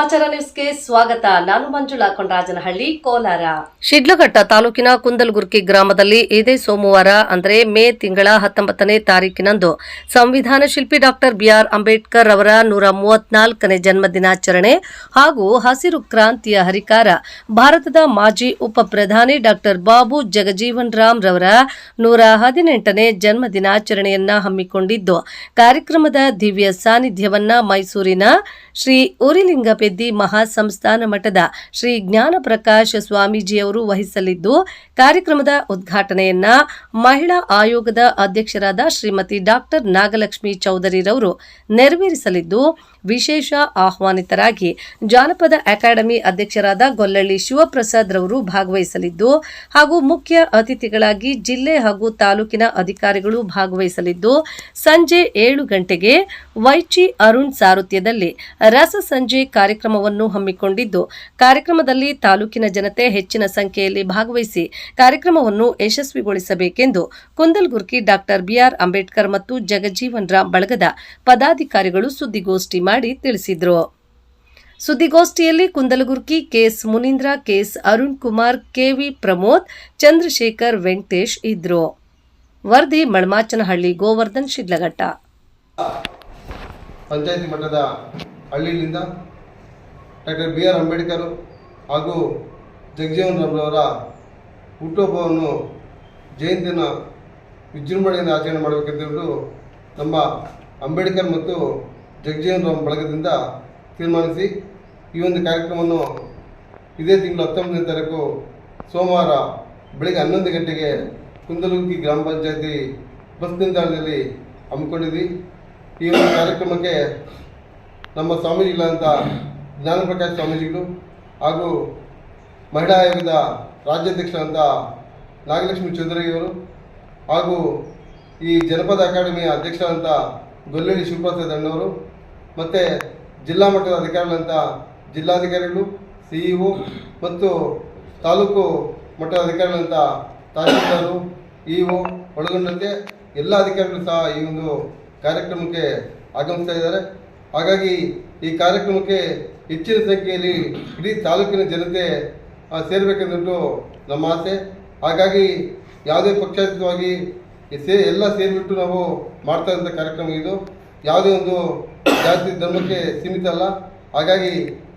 ಸಮಾಚಾರ ನ್ಯೂಸ್ಗೆ ಸ್ವಾಗತ. ನಾನು ಮಂಜುಳಾ ಕೊಂಡರಾಜನಹಳ್ಳಿ ಕೋಲಾರ. ಶಿಡ್ಲಘಟ್ಟ ತಾಲೂಕಿನ ಕುಂದಲ್ಗುರ್ಕಿ ಗ್ರಾಮದಲ್ಲಿ ಇದೇ ಸೋಮವಾರ, ಅಂದರೆ ಮೇ ತಿಂಗಳ ಹತ್ತೊಂಬತ್ತನೇ ತಾರೀಕಿನಂದು, ಸಂವಿಧಾನ ಶಿಲ್ಪಿ ಡಾಕ್ಟರ್ ಬಿಆರ್ ಅಂಬೇಡ್ಕರ್ ಅವರ ನೂರ ಮೂವತ್ನಾಲ್ಕನೇ ಜನ್ಮದಿನಾಚರಣೆ ಹಾಗೂ ಹಸಿರು ಕ್ರಾಂತಿಯ ಹರಿಕಾರ, ಭಾರತದ ಮಾಜಿ ಉಪ ಪ್ರಧಾನಿ ಡಾಕ್ಟರ್ ಬಾಬು ಜಗಜೀವನ್ ರಾಮ್ ರವರ ನೂರ ಹದಿನೆಂಟನೇ ಜನ್ಮದಿನಾಚರಣೆಯನ್ನ ಹಮ್ಮಿಕೊಂಡಿದ್ದು. ಕಾರ್ಯಕ್ರಮದ ದಿವ್ಯ ಸಾನ್ನಿಧ್ಯವನ್ನ ಮೈಸೂರಿನ ಶ್ರೀ ಉರಿಲಿಂಗಪೆದ್ದಿ ಮಹಾಸಂಸ್ಥಾನ ಮಠದ ಶ್ರೀ ಜ್ಞಾನ ಪ್ರಕಾಶ ಸ್ವಾಮೀಜಿಯವರು ವಹಿಸಲಿದ್ದು, ಕಾರ್ಯಕ್ರಮದ ಉದ್ಘಾಟನೆಯನ್ನ ಮಹಿಳಾ ಆಯೋಗದ ಅಧ್ಯಕ್ಷರಾದ ಶ್ರೀಮತಿ ಡಾಕ್ಟರ್ ನಾಗಲಕ್ಷ್ಮಿ ಚೌಧರಿರವರು ನೆರವೇರಿಸಲಿದ್ದು ವಿಶೇಷ ಆಹ್ವಾನಿತರಾಗಿ ಜಾನಪದ ಅಕಾಡೆಮಿ ಅಧ್ಯಕ್ಷರಾದ ಗೊಲ್ಲಳ್ಳಿ ಶಿವಪ್ರಸಾದ್ ರವರು ಭಾಗವಹಿಸಲಿದ್ದು ಹಾಗೂ ಮುಖ್ಯ ಅತಿಥಿಗಳಾಗಿ ಜಿಲ್ಲೆ ಹಾಗೂ ತಾಲೂಕಿನ ಅಧಿಕಾರಿಗಳು ಭಾಗವಹಿಸಲಿದ್ದು, ಸಂಜೆ ಏಳು ಗಂಟೆಗೆ ವೈಚಿ ಅರುಣ್ ಸಾರಥ್ಯದಲ್ಲಿ ರಸ ಸಂಜೆ ಕಾರ್ಯಕ್ರಮವನ್ನು ಹಮ್ಮಿಕೊಂಡಿದ್ದು, ಕಾರ್ಯಕ್ರಮದಲ್ಲಿ ತಾಲೂಕಿನ ಜನತೆ ಹೆಚ್ಚಿನ ಸಂಖ್ಯೆಯಲ್ಲಿ ಭಾಗವಹಿಸಿ ಕಾರ್ಯಕ್ರಮವನ್ನು ಯಶಸ್ವಿಗೊಳಿಸಬೇಕೆಂದು ಕುಂದಲ್ಗುರ್ಕಿ ಡಾಕ್ಟರ್ ಬಿಆರ್ ಅಂಬೇಡ್ಕರ್ ಮತ್ತು ಜಗಜೀವನ್ ರಾಮ್ ಬಳಗದ ಪದಾಧಿಕಾರಿಗಳು ಸುದ್ದಿಗೋಷ್ಠಿ ಮಾಡಿ ತಿಳಿಸಿದರು. ಸುದ್ದಿಗೋಷ್ಠಿಯಲ್ಲಿ Kundalgurki KS Munindra KS Arun Kumar, KV Pramod, Chandrashekar Venkatesh ಇದ್ರು. ವರದಿ ಮಳಮಾಚನಹಳ್ಳಿ, ಗೋವರ್ಧನ್, ಶಿಡ್ಲಘಟ್ಟ. ಪಂಚಾಯತಿ ಮಟ್ಟದ ಹಳ್ಳಿಯಿಂದ ಡಾಕ್ಟರ್ ಬಿ ಆರ್ ಅಂಬೇಡ್ಕರ್ ಹಾಗೂ ಜಗಜೀವನ್ ರಾಮ್ರವರ ಹುಟ್ಟುಹಬ್ಬವನ್ನು ಜಯಂತಿನ ವಿಜೃಂಭಣೆಯಿಂದ ಆಚರಣೆ ಮಾಡಬೇಕೆಂದು ನಮ್ಮ ಅಂಬೇಡ್ಕರ್ ಮತ್ತು ಜಗಜೀವನ್ ರಾಮ್ ಬಳಗದಿಂದ ತೀರ್ಮಾನಿಸಿ ಈ ಒಂದು ಕಾರ್ಯಕ್ರಮವನ್ನು ಇದೇ ತಿಂಗಳು ಹತ್ತೊಂಬತ್ತನೇ ತಾರೀಕು ಸೋಮವಾರ ಬೆಳಗ್ಗೆ ಹನ್ನೊಂದು ಗಂಟೆಗೆ ಕುಂದಲುಗಿ ಗ್ರಾಮ ಪಂಚಾಯತಿ ಬಸ್ ನಿಲ್ದಾಣದಲ್ಲಿ ಹಮ್ಮಿಕೊಂಡಿದ್ವಿ. ಈ ಒಂದು ಕಾರ್ಯಕ್ರಮಕ್ಕೆ ನಮ್ಮ ಸ್ವಾಮೀಜಿಗಳಂತ ಜ್ಞಾನಪ್ರಕಾಶ್ ಸ್ವಾಮೀಜಿಗಳು ಹಾಗೂ ಮಹಿಳಾ ಆಯೋಗದ ರಾಜ್ಯಾಧ್ಯಕ್ಷರಾದಂಥ ನಾಗಲಕ್ಷ್ಮಿ ಚೌಧರಿಯವರು ಹಾಗೂ ಈ ಜನಪದ ಅಕಾಡೆಮಿಯ ಅಧ್ಯಕ್ಷರಾದಂಥ ಗೊಲ್ಲಳ್ಳಿ ಶಿವಪ್ರಸಾದ್ ಅಣ್ಣವರು ಮತ್ತು ಜಿಲ್ಲಾ ಮಟ್ಟದ ಅಧಿಕಾರಿಗಳಂತ ಜಿಲ್ಲಾಧಿಕಾರಿಗಳು ಸಿಇಒ ಮತ್ತು ತಾಲೂಕು ಮಟ್ಟದ ಅಧಿಕಾರಿಗಳಂತ ತಹಸೀಲ್ದಾರು ಇಒ ಒಳಗೊಂಡಂತೆ ಎಲ್ಲ ಅಧಿಕಾರಿಗಳು ಸಹ ಈ ಒಂದು ಕಾರ್ಯಕ್ರಮಕ್ಕೆ ಆಗಮಿಸ್ತಾ ಇದ್ದಾರೆ. ಹಾಗಾಗಿ ಈ ಕಾರ್ಯಕ್ರಮಕ್ಕೆ ಹೆಚ್ಚಿನ ಸಂಖ್ಯೆಯಲ್ಲಿ ಇಡೀ ತಾಲೂಕಿನ ಜನತೆ ಸೇರಬೇಕೆಂದು ನಮ್ಮ ಆಸೆ. ಹಾಗಾಗಿ ಯಾವುದೇ ಪಕ್ಷಾತೀತವಾಗಿ ಸೇ ಎಲ್ಲ ಸೇರಿಬಿಟ್ಟು ನಾವು ಮಾಡ್ತಾ ಇರೋಂಥ ಕಾರ್ಯಕ್ರಮ ಇದು. ಯಾವುದೇ ಒಂದು ಜಾತಿ ಧರ್ಮಕ್ಕೆ ಸೀಮಿತ ಅಲ್ಲ. ಹಾಗಾಗಿ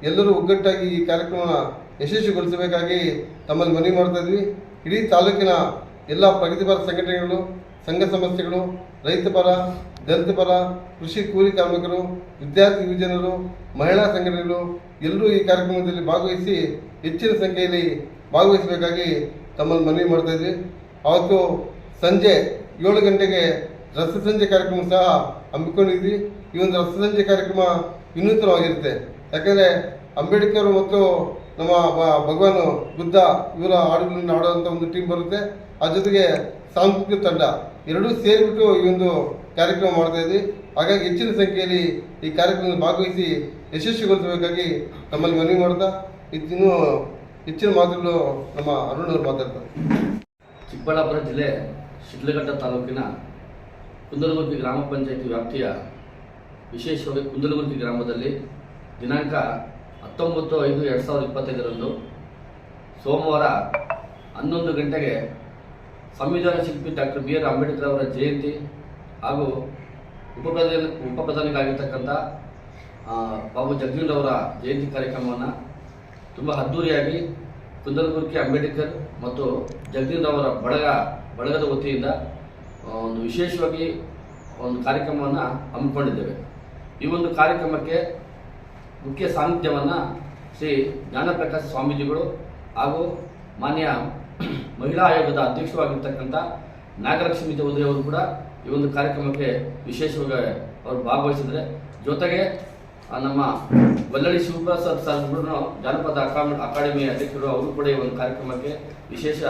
ಎಲ್ಲರೂ ಒಗ್ಗಟ್ಟಾಗಿ ಈ ಕಾರ್ಯಕ್ರಮನ ಯಶಸ್ವಿಗೊಳಿಸಬೇಕಾಗಿ ತಮ್ಮಲ್ಲಿ ಮನವಿ ಮಾಡ್ತಾ ಇದ್ವಿ. ಇಡೀ ತಾಲೂಕಿನ ಎಲ್ಲ ಪ್ರಗತಿಪರ ಸಂಘಟನೆಗಳು, ಸಂಘ ಸಂಸ್ಥೆಗಳು ರೈತಪರ ದಲಿತಪರ ದಲಿತ ಪರ, ಕೃಷಿ ಕೂಲಿ ಕಾರ್ಮಿಕರು, ವಿದ್ಯಾರ್ಥಿ ಯುವಜನರು, ಮಹಿಳಾ ಸಂಘಟನೆಗಳು ಎಲ್ಲರೂ ಈ ಕಾರ್ಯಕ್ರಮದಲ್ಲಿ ಭಾಗವಹಿಸಿ ಹೆಚ್ಚಿನ ಸಂಖ್ಯೆಯಲ್ಲಿ ಭಾಗವಹಿಸಬೇಕಾಗಿ ತಮ್ಮಲ್ಲಿ ಮನವಿ ಮಾಡ್ತಾ ಇದ್ವಿ. ಅವತ್ತು ಸಂಜೆ ಏಳು ಗಂಟೆಗೆ ರಸಸಂಜೆ ಕಾರ್ಯಕ್ರಮ ಸಹ ಹಮ್ಮಿಕೊಂಡಿದ್ವಿ. ಈ ಒಂದು ರಸಸಂಜೆ ಕಾರ್ಯಕ್ರಮ ವಿನೂತನವಾಗಿರುತ್ತೆ ಯಾಕಂದರೆ ಅಂಬೇಡ್ಕರ್ ಮತ್ತು ನಮ್ಮ ಭಗವಾನ್ ಬುದ್ಧ ಇವರ ಹಾಡುಗಳನ್ನು ಆಡುವಂಥ ಒಂದು ಟೀಮ್ ಬರುತ್ತೆ. ಆ ಜೊತೆಗೆ ಸಾಂಸ್ಕೃತಿಕ ತಂಡ. ಎರಡೂ ಸೇರಿಬಿಟ್ಟು ಈ ಒಂದು ಕಾರ್ಯಕ್ರಮ ಮಾಡ್ತಾ ಇದ್ವಿ. ಹಾಗಾಗಿ ಹೆಚ್ಚಿನ ಸಂಖ್ಯೆಯಲ್ಲಿ ಈ ಕಾರ್ಯಕ್ರಮದಲ್ಲಿ ಭಾಗವಹಿಸಿ ಯಶಸ್ವಿಗೊಳಿಸಬೇಕಾಗಿ ತಮ್ಮಲ್ಲಿ ಮನವಿ ಮಾಡ್ತಾ ಇನ್ನು ಹೆಚ್ಚಿನ ಮಾತುಗಳು ನಮ್ಮ ಅರುಣ್ ಅವರು ಮಾತಾಡ್ತಾರೆ. ಚಿಕ್ಕಬಳ್ಳಾಪುರ ಜಿಲ್ಲೆ ಶಿಡ್ಲಘಟ್ಟ ತಾಲೂಕಿನ ಕುಂದಲಗುರ್ತಿ ಗ್ರಾಮ ಪಂಚಾಯತಿ ವ್ಯಾಪ್ತಿಯ ವಿಶೇಷವಾಗಿ ಕುಂದಲಗುರ್ತಿ ಗ್ರಾಮದಲ್ಲಿ ದಿನಾಂಕ ಹತ್ತೊಂಬತ್ತು ಐದು ಎರಡು ಸಾವಿರದ ಇಪ್ಪತ್ತೈದರಂದು ಸೋಮವಾರ ಹನ್ನೊಂದು ಗಂಟೆಗೆ ಸಂವಿಧಾನ ಶಿಲ್ಪಿ ಡಾಕ್ಟರ್ ಬಿ ಆರ್ ಅಂಬೇಡ್ಕರ್ ಅವರ ಜಯಂತಿ ಹಾಗೂ ಉಪಪ್ರಧಾನ ಉಪಪ್ರಧಾನಿಗಾಗಿರ್ತಕ್ಕಂಥ ಬಾಬು ಅವರ ಜಯಂತಿ ಕಾರ್ಯಕ್ರಮವನ್ನು ತುಂಬ ಅದ್ಧೂರಿಯಾಗಿ ಕುಂದಲಗುರ್ಕಿ ಅಂಬೇಡ್ಕರ್ ಮತ್ತು ಜಗದೀಶ್ ಅವರ ಬಳಗ, ಬಳಗದ ವತಿಯಿಂದ ಒಂದು ವಿಶೇಷವಾಗಿ ಒಂದು ಕಾರ್ಯಕ್ರಮವನ್ನು ಹಮ್ಮಿಕೊಂಡಿದ್ದೇವೆ. ಈ ಒಂದು ಕಾರ್ಯಕ್ರಮಕ್ಕೆ ಮುಖ್ಯ ಸಾನ್ನಿಧ್ಯವನ್ನು ಶ್ರೀ ಜ್ಞಾನಪ್ರಕಾಶ್ ಸ್ವಾಮೀಜಿಗಳು ಹಾಗೂ ಮಾನ್ಯ ಮಹಿಳಾ ಆಯೋಗದ ಅಧ್ಯಕ್ಷವಾಗಿರ್ತಕ್ಕಂಥ ನಾಗಲಕ್ಷ್ಮಿ ಚೌಧರಿ ಅವರು ಕೂಡ ಈ ಒಂದು ಕಾರ್ಯಕ್ರಮಕ್ಕೆ ವಿಶೇಷವಾಗಿ ಅವರು ಭಾಗವಹಿಸಿದರೆ ಜೊತೆಗೆ ನಮ್ಮ ಬಲ್ಲಳ್ಳಿ ಶಿವಪ್ರಸಾದ್ ಸರ್ ಕೂಡ ಜಾನಪದ ಅಕಾಮ ಅಕಾಡೆಮಿ ಅಧ್ಯಕ್ಷರು ಅವರು ಕೂಡ ಈ ಒಂದು ಕಾರ್ಯಕ್ರಮಕ್ಕೆ ವಿಶೇಷ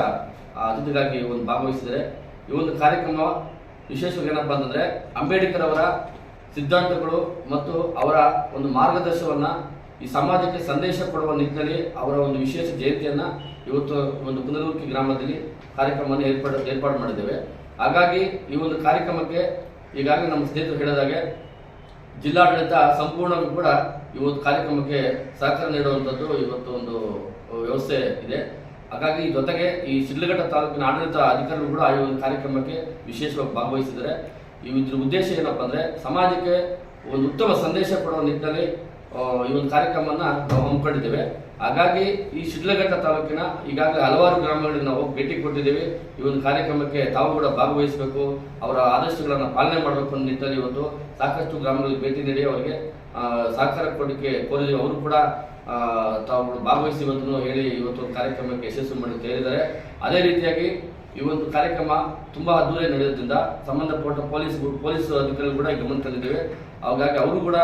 ಅತಿಥಿಗಾಗಿ ಒಂದು ಭಾಗವಹಿಸಿದರೆ ಈ ಒಂದು ಕಾರ್ಯಕ್ರಮ ವಿಶೇಷವಾಗಿ ಏನಪ್ಪ ಅಂತಂದರೆ ಅಂಬೇಡ್ಕರ್ ಅವರ ಸಿದ್ಧಾಂತಗಳು ಮತ್ತು ಅವರ ಒಂದು ಮಾರ್ಗದರ್ಶನವನ್ನು ಈ ಸಮಾಜಕ್ಕೆ ಸಂದೇಶ ಕೊಡುವ ನಿಟ್ಟಿನಲ್ಲಿ ಅವರ ಒಂದು ವಿಶೇಷ ಜಯಂತಿಯನ್ನು ಇವತ್ತು ಒಂದು ಕುಂದಲುರ್ಕಿ ಗ್ರಾಮದಲ್ಲಿ ಕಾರ್ಯಕ್ರಮವನ್ನು ಏರ್ಪಾಡು ಏರ್ಪಾಡು ಮಾಡಿದ್ದೇವೆ. ಹಾಗಾಗಿ ಈ ಒಂದು ಕಾರ್ಯಕ್ರಮಕ್ಕೆ ಈಗಾಗಲೇ ನಮ್ಮ ಸ್ನೇಹಿತರು ಹೇಳಿದಾಗೆ ಜಿಲ್ಲಾಡಳಿತ ಸಂಪೂರ್ಣವೂ ಕೂಡ ಈ ಒಂದು ಕಾರ್ಯಕ್ರಮಕ್ಕೆ ಸಹಕಾರ ನೀಡುವಂಥದ್ದು ಇವತ್ತು ಒಂದು ವ್ಯವಸ್ಥೆ ಇದೆ. ಹಾಗಾಗಿ ಜೊತೆಗೆ ಈ ಶಿಡ್ಲಘಟ್ಟ ತಾಲೂಕಿನ ಆಡಳಿತ ಅಧಿಕಾರಿಗಳು ಕೂಡ ಈ ಒಂದು ಕಾರ್ಯಕ್ರಮಕ್ಕೆ ವಿಶೇಷವಾಗಿ ಈ ಇದ್ರ ಉದ್ದೇಶ ಏನಪ್ಪ ಅಂದರೆ ಸಮಾಜಕ್ಕೆ ಒಂದು ಉತ್ತಮ ಸಂದೇಶ ಕೊಡುವ ನಿಟ್ಟಿನಲ್ಲಿ ಈ ಒಂದು ಕಾರ್ಯಕ್ರಮನ ನಾವು ಹಮ್ಮಿಕೊಂಡಿದ್ದೇವೆ. ಹಾಗಾಗಿ ಈ ಶಿಡ್ಲಘಟ್ಟ ತಾಲೂಕಿನ ಈಗಾಗಲೇ ಹಲವಾರು ಗ್ರಾಮಗಳಿಗೆ ನಾವು ಭೇಟಿ ಕೊಟ್ಟಿದ್ದೇವೆ. ಈ ಒಂದು ಕಾರ್ಯಕ್ರಮಕ್ಕೆ ತಾವು ಕೂಡ ಭಾಗವಹಿಸಬೇಕು. ಅವರ ಆದರ್ಶಗಳನ್ನು ಪಾಲನೆ ಮಾಡಬೇಕು ಅನ್ನೋ ನಿಟ್ಟಿನಲ್ಲಿ ಇವತ್ತು ಸಾಕಷ್ಟು ಗ್ರಾಮಗಳಿಗೆ ಭೇಟಿ ನೀಡಿ ಅವರಿಗೆ ಸಹಕಾರ ಕೊಡಲಿಕ್ಕೆ ಕೋರಿದ್ದೇವೆ. ಅವರು ಕೂಡ ಆ, ತಾವು ಭಾಗವಹಿಸಿ ಬಂದು ಹೇಳಿ ಇವತ್ತು ಕಾರ್ಯಕ್ರಮಕ್ಕೆ ಯಶಸ್ಸು ಮಾಡಿ ಹೇಳಿದ್ದಾರೆ ಅದೇ ರೀತಿಯಾಗಿ ಈ ಒಂದು ಕಾರ್ಯಕ್ರಮ ತುಂಬಾ ಅದ್ದೂರಿ ನಡೆಯೋದ್ರಿಂದ ಸಂಬಂಧಪಟ್ಟ ಪೊಲೀಸ್ ಪೊಲೀಸ್ ಅಧಿಕಾರಿಗಳು ಕೂಡ ಗಮನ ತಂದಿದ್ದೇವೆ. ಹಾಗಾಗಿ ಅವರು ಕೂಡ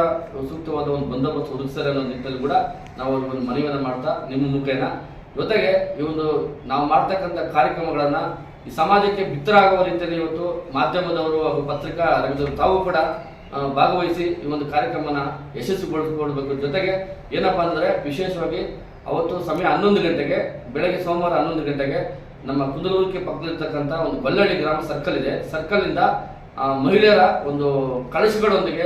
ಸೂಕ್ತವಾದ ಒಂದು ಬಂದೋಬಸ್ತ್ ಒದಗಿಸ್ತಾರೆ ಅನ್ನೋ ನಿಟ್ಟಿನಲ್ಲಿ ಕೂಡ ನಾವು ಅವ್ರಿಗೆ ಒಂದು ಮನವಿಯನ್ನು ಮಾಡ್ತಾ ನಿಮ್ಮ ಮುಖೇನ. ಜೊತೆಗೆ ಈ ಒಂದು ನಾವು ಮಾಡ್ತಕ್ಕಂಥ ಕಾರ್ಯಕ್ರಮಗಳನ್ನ ಈ ಸಮಾಜಕ್ಕೆ ಬಿತ್ತರಾಗುವ ರೀತಿಯಲ್ಲಿ ಇವತ್ತು ಮಾಧ್ಯಮದವರು ಹಾಗೂ ಪತ್ರಿಕಾ ರಂಗದವರು ತಾವು ಕೂಡ ಭಾಗವಹಿಸಿ ಈ ಒಂದು ಕಾರ್ಯಕ್ರಮನ ಯಶಸ್ವಿಗೊಳಿಸಿಕೊಳ್ಬೇಕು ಜೊತೆಗೆ ಏನಪ್ಪಾ ಅಂದ್ರೆ ವಿಶೇಷವಾಗಿ ಅವತ್ತು ಸಮಯ ಹನ್ನೊಂದು ಗಂಟೆಗೆ ಬೆಳಗ್ಗೆ ಸೋಮವಾರ ಹನ್ನೊಂದು ಗಂಟೆಗೆ ನಮ್ಮ ಕುಂದಲೂರಿಗೆ ಪಕ್ಕದಲ್ಲಿರ್ತಕ್ಕಂಥ ಒಂದು ಬಲ್ಲಳ್ಳಿ ಗ್ರಾಮ ಸರ್ಕಲ್ ಇದೆ. ಸರ್ಕಲ್ ಇಂದ ಆ, ಮಹಿಳೆಯರ ಒಂದು ಕಳಶಗಳೊಂದಿಗೆ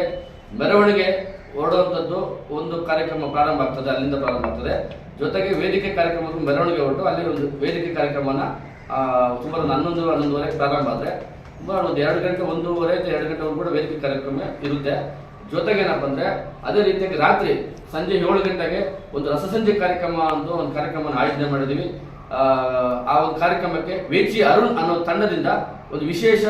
ಮೆರವಣಿಗೆ ಹೊರಡುವಂಥದ್ದು ಒಂದು ಕಾರ್ಯಕ್ರಮ ಪ್ರಾರಂಭ ಆಗ್ತದೆ ಅಲ್ಲಿಂದ ಪ್ರಾರಂಭ ಆಗ್ತದೆ. ಜೊತೆಗೆ ವೇದಿಕೆ ಕಾರ್ಯಕ್ರಮಕ್ಕೂ ಮೆರವಣಿಗೆ ಹೊರಟು ಅಲ್ಲಿ ಒಂದು ವೇದಿಕೆ ಕಾರ್ಯಕ್ರಮನ ಸುಮಾರು ಹನ್ನೊಂದು ಹನ್ನೊಂದುವರೆಗೆ ಪ್ರಾರಂಭ ಆದರೆ ಸುಮಾರು ಒಂದು ಎರಡು ಗಂಟೆ ಒಂದೂವರೆ ಎರಡು ಗಂಟೆವರೆಗೂ ಕೂಡ ವೇದಿಕೆ ಕಾರ್ಯಕ್ರಮ ಇರುತ್ತೆ. ಜೊತೆಗೆ ಏನಪ್ಪ ಅಂದ್ರೆ ಅದೇ ರೀತಿಯಾಗಿ ರಾತ್ರಿ ಸಂಜೆ ಏಳು ಗಂಟೆಗೆ ಒಂದು ರಸಸಂಜೆ ಕಾರ್ಯಕ್ರಮ ಅಂತ ಒಂದು ಕಾರ್ಯಕ್ರಮವನ್ನು ಆಯೋಜನೆ ಮಾಡಿದ್ದೀವಿ ಆ, ಒಂದು ಕಾರ್ಯಕ್ರಮಕ್ಕೆ ವೇಚಿ ಅರುಣ್ ಅನ್ನೋ ತಂಡದಿಂದ ಒಂದು ವಿಶೇಷ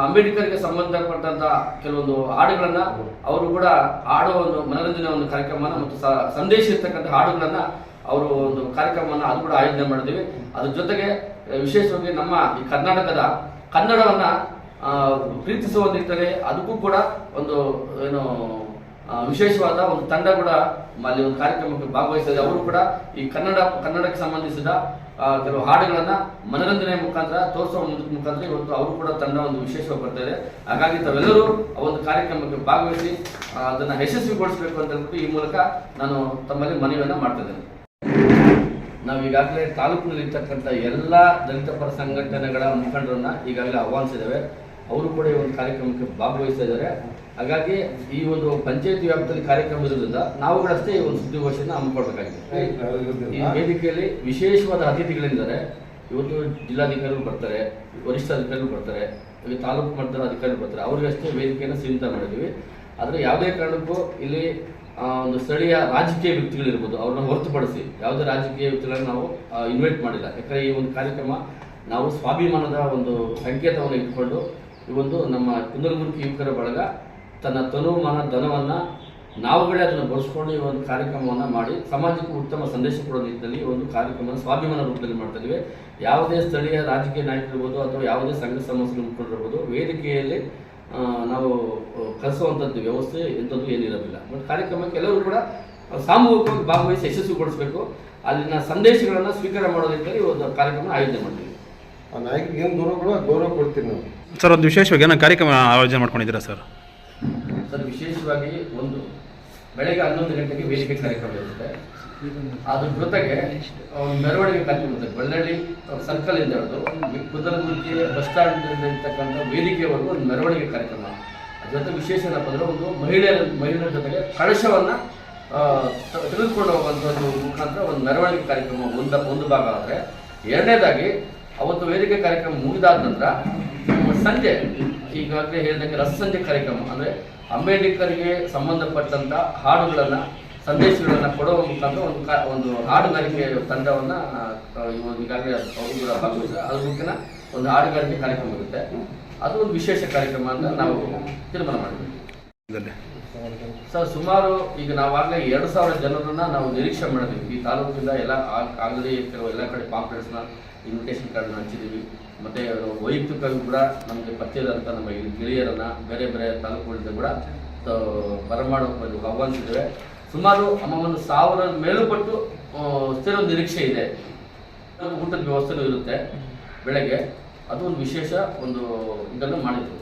ಅಂಬೇಡ್ಕರ್ಗೆ ಸಂಬಂಧಪಟ್ಟಂತ ಕೆಲವೊಂದು ಹಾಡುಗಳನ್ನ ಅವರು ಕೂಡ ಹಾಡೋ ಒಂದು ಮನರಂಜನೆ ಒಂದು ಕಾರ್ಯಕ್ರಮನ ಮತ್ತು ಸಂದೇಶ ಇರ್ತಕ್ಕಂಥ ಹಾಡುಗಳನ್ನ ಅವರು ಒಂದು ಕಾರ್ಯಕ್ರಮನ ಅದು ಕೂಡ ಆಯೋಜನೆ ಮಾಡಿದ್ದೀವಿ ಅದ್ರ ಜೊತೆಗೆ ವಿಶೇಷವಾಗಿ ನಮ್ಮ ಈ ಕರ್ನಾಟಕದ ಕನ್ನಡವನ್ನ ಪ್ರೀತಿಸುವ ನಿಟ್ಟಿನಲ್ಲಿ ಅದಕ್ಕೂ ಕೂಡ ಒಂದು, ಏನು ವಿಶೇಷವಾದ ಒಂದು ತಂಡ ಕೂಡ ಅಲ್ಲಿ ಒಂದು ಕಾರ್ಯಕ್ರಮಕ್ಕೆ ಭಾಗವಹಿಸಿದೆ. ಅವರು ಕೂಡ ಈ ಕನ್ನಡ, ಕನ್ನಡಕ್ಕೆ ಸಂಬಂಧಿಸಿದ ಕೆಲವು ಹಾಡುಗಳನ್ನ ಮನರಂಜನೆ ಮುಖಾಂತರ ತೋರಿಸುವ ಮುಖ- ಮುಖಾಂತರ ಇವತ್ತು ಅವರು ಕೂಡ ತಂಡ ಒಂದು ವಿಶೇಷವಾಗಿ ಬರ್ತಾರೆ ಹಾಗಾಗಿ ತಾವೆಲ್ಲರೂ ಆ ಒಂದು ಕಾರ್ಯಕ್ರಮಕ್ಕೆ ಭಾಗವಹಿಸಿ ಅದನ್ನ ಯಶಸ್ವಿಗೊಳಿಸಬೇಕು ಅಂತ ಹೇಳ್ಬಿಟ್ಟು ಈ ಮೂಲಕ ನಾನು ತಮ್ಮಲ್ಲಿ ಮನವಿಯನ್ನ ಮಾಡ್ತಾ ಇದ್ದೇನೆ. ನಾವು ಈಗಾಗಲೇ ತಾಲೂಕಿನಲ್ಲಿರ್ತಕ್ಕಂಥ ಎಲ್ಲ ದಲಿತ ಪರ ಸಂಘಟನೆಗಳ ಮುಖಂಡರನ್ನ ಈಗಾಗಲೇ ಆಹ್ವಾನಿಸಿದ್ದೇವೆ. ಅವರು ಕೂಡ ಈ ಒಂದು ಕಾರ್ಯಕ್ರಮಕ್ಕೆ ಭಾಗವಹಿಸ್ತಾ ಇದ್ದಾರೆ ಹಾಗಾಗಿ ಈ ಒಂದು ಪಂಚಾಯತ್ ವ್ಯಾಪ್ತಿಯಲ್ಲಿ ಕಾರ್ಯಕ್ರಮ ಇರೋದ್ರಿಂದ ನಾವುಗಳಷ್ಟೇ ಈ ಒಂದು ಸುದ್ದಿಗೋಷ್ಠಿಯನ್ನು ಹಮ್ಮಿಕೊಳ್ಬೇಕಾಗಿದೆ ಈ ವೇದಿಕೆಯಲ್ಲಿ ವಿಶೇಷವಾದ ಅತಿಥಿಗಳಿದ್ದಾರೆ. ಇವತ್ತು ಜಿಲ್ಲಾಧಿಕಾರಿಗಳು ಬರ್ತಾರೆ ವರಿಷ್ಠ ಅಧಿಕಾರಿಗಳು ಬರ್ತಾರೆ, ಹಾಗೆ ತಾಲೂಕು ಮಟ್ಟದ ಅಧಿಕಾರಿಗಳು ಬರ್ತಾರೆ. ಅವರಿಗಷ್ಟೇ ವೇದಿಕೆಯನ್ನು ಸೀಮಿತ ಮಾಡಿದ್ದೀವಿ. ಆದರೆ ಯಾವುದೇ ಕಾರಣಕ್ಕೂ ಇಲ್ಲಿ ಒಂದು ಸ್ಥಳೀಯ ರಾಜಕೀಯ ವ್ಯಕ್ತಿಗಳಿರ್ಬೋದು, ಅವ್ರನ್ನ ಹೊರತುಪಡಿಸಿ ಯಾವುದೇ ರಾಜಕೀಯ ವ್ಯಕ್ತಿಗಳನ್ನ ನಾವು ಇನ್ವೈಟ್ ಮಾಡಿಲ್ಲ. ಯಾಕಂದರೆ ಈ ಒಂದು ಕಾರ್ಯಕ್ರಮ ನಾವು ಸ್ವಾಭಿಮಾನದ ಒಂದು ಸಂಕೇತವನ್ನು ಇಟ್ಕೊಂಡು ಈ ಒಂದು ನಮ್ಮ ಕುಂದರಗುರ್ಕಿ ಯುವಕರ ಬಳಗ ತನ್ನ ತನುಮಾನ ಧನವನ್ನು ನಾವುಗಳೇ ಅದನ್ನು ಬಳಸ್ಕೊಂಡು ಈ ಒಂದು ಕಾರ್ಯಕ್ರಮವನ್ನು ಮಾಡಿ ಸಮಾಜಕ್ಕೆ ಉತ್ತಮ ಸಂದೇಶ ಕೊಡೋ ನಿಟ್ಟಿನಲ್ಲಿ ಈ ಒಂದು ಕಾರ್ಯಕ್ರಮ ಸ್ವಾಭಿಮಾನ ರೂಪದಲ್ಲಿ ಮಾಡ್ತಾ ಇದ್ದೀವಿ. ಯಾವುದೇ ಸ್ಥಳೀಯ ರಾಜಕೀಯ ನಾಯಕರಿರ್ಬೋದು ಅಥವಾ ಯಾವುದೇ ಸಂಘ ಸಂಸ್ಥೆಗಳು ಮುಖಂಡರಿರ್ಬೋದು, ವೇದಿಕೆಯಲ್ಲಿ ನಾವು ಕಲಿಸುವಂಥದ್ದು ವ್ಯವಸ್ಥೆ ಎಂಥದ್ದು ಏನಿರೋದಿಲ್ಲ ಬಟ್ ಕಾರ್ಯಕ್ರಮಕ್ಕೆ ಎಲ್ಲರೂ ಕೂಡ ಸಾಮೂಹಿಕವಾಗಿ ಭಾಗವಹಿಸಿ ಯಶಸ್ವಿಗೊಳಿಸಬೇಕು. ಅಲ್ಲಿನ ಸಂದೇಶಗಳನ್ನು ಸ್ವೀಕಾರ ಮಾಡೋದಕ್ಕಾಗಿ ಈ ಒಂದು ಕಾರ್ಯಕ್ರಮ ಆಯೋಜನೆ ಮಾಡ್ತೀವಿ. ಆ ನಾಯಕರಿಗೆ ಏನು ಗೌರವ ಕೊಡೋ ಗೌರವ ಕೊಡ್ತೀವಿ ನಾವು ಸರ್ ಒಂದು ವಿಶೇಷವಾಗಿ ಏನೋ ಕಾರ್ಯಕ್ರಮ ಆಯೋಜನೆ ಮಾಡ್ಕೊಂಡಿದ್ದೀರಾ ಸರ್? ಸರ್ ವಿಶೇಷವಾಗಿ ಒಂದು ಬೆಳಗ್ಗೆ ಹನ್ನೊಂದು ಗಂಟೆಗೆ ವೇದಿಕೆ ಕಾರ್ಯಕ್ರಮ ಇರುತ್ತೆ. ಅದ್ರ ಜೊತೆಗೆ ಮೆರವಣಿಗೆ ಕಾರ್ಯಕ್ರಮ ಬಳ್ಳಳ್ಳಿ ಸರ್ಕಲ್ ಇಂದ ಹಿಡಿದು ಕುದರಗುರ್ಗಿ ಬಸ್ ಸ್ಟ್ಯಾಂಡ್ ಇರ್ತಕ್ಕಂಥ ವೇದಿಕೆವರೆಗೂ ಒಂದು ಮೆರವಣಿಗೆ ಕಾರ್ಯಕ್ರಮ. ಜೊತೆ ವಿಶೇಷ ಏನಪ್ಪ ಅಂದ್ರೆ ಒಂದು ಮಹಿಳೆಯರ ಮಹಿಳೆಯರ ಜೊತೆಗೆ ಕಳಶವನ್ನ ತೆಗೆದುಕೊಂಡು ಹೋಗುವಂಥದ್ದು ಮುಖಾಂತರ ಒಂದು ಮೆರವಣಿಗೆ ಕಾರ್ಯಕ್ರಮ ಒಂದು ಒಂದು ಭಾಗ ಆದರೆ. ಎರಡನೇದಾಗಿ ಅವತ್ತು ವೇದಿಕೆ ಕಾರ್ಯಕ್ರಮ ಮುಗಿದಾದ ನಂತರ ಸಂಜೆ, ಈಗಾಗಲೇ ಹೇಳಿದಂಗೆ ರಸಸಂಜೆ ಕಾರ್ಯಕ್ರಮ, ಅಂದರೆ ಅಂಬೇಡ್ಕರ್ಗೆ ಸಂಬಂಧಪಟ್ಟಂಥ ಹಾಡುಗಳನ್ನು, ಸಂದೇಶಗಳನ್ನು ಕೊಡುವ ಮುಖಾಂತರ ಒಂದು ಕಾ- ಒಂದು ಹಾಡುಗಾರಿಕೆ ತಂಡವನ್ನು ಈಗಾಗಲೇ ಕೂಡ ಭಾಗವಹಿಸಿದ್ದಾರೆ ಅದ್ರ ಮುಖೇನ ಒಂದು ಹಾಡುಗಾರಿಕೆ ಕಾರ್ಯಕ್ರಮ ಇರುತ್ತೆ. ಅದು ಒಂದು ವಿಶೇಷ ಕಾರ್ಯಕ್ರಮ ಅಂತ ನಾವು ತೀರ್ಮಾನ ಮಾಡಿದ್ವಿ. ಸರ್, ಸುಮಾರು ಈಗ ನಾವಾಗಲೇ ಎರಡು ಸಾವಿರ ಜನರನ್ನ ನಾವು ನಿರೀಕ್ಷೆ ಮಾಡಿದ್ವಿ. ಈ ತಾಲೂಕಿಂದ ಎಲ್ಲ ಆಗಲೇ ಇರ್ತಿರೋ ಎಲ್ಲ ಕಡೆ ಪಾಂಪ್ಲೆಟ್ಸ್ನ ಇನ್ವಿಟೇಷನ್ ಕಾರ್ಡ್ನ ಹಂಚಿದ್ದೀವಿ. ಮತ್ತೆ ವೈಯಕ್ತಿಕವಾಗಿ ಕೂಡ ನಮಗೆ ಪರಿಚಯದಂಥ ನಮ್ಮ ಗೆಳೆಯರನ್ನ ಬೇರೆ ಬೇರೆ ತಾಲೂಕುಗಳಿಂದ ಕೂಡ ಬರಮಾಡ ಆಹ್ವಾನಿಸಿದ್ದೇವೆ. ಸುಮಾರು ಒಂದು ಸಾವಿರ ಮೇಲುಪಟ್ಟು ಸ್ಥಿರ ನಿರೀಕ್ಷೆ ಇದೆ. ಊಟದ ವ್ಯವಸ್ಥೆನೂ ಇರುತ್ತೆ ಬೆಳಗ್ಗೆ. ಅದು ಒಂದು ವಿಶೇಷ ಒಂದು ಇದನ್ನು ಮಾಡಿದ್ರು.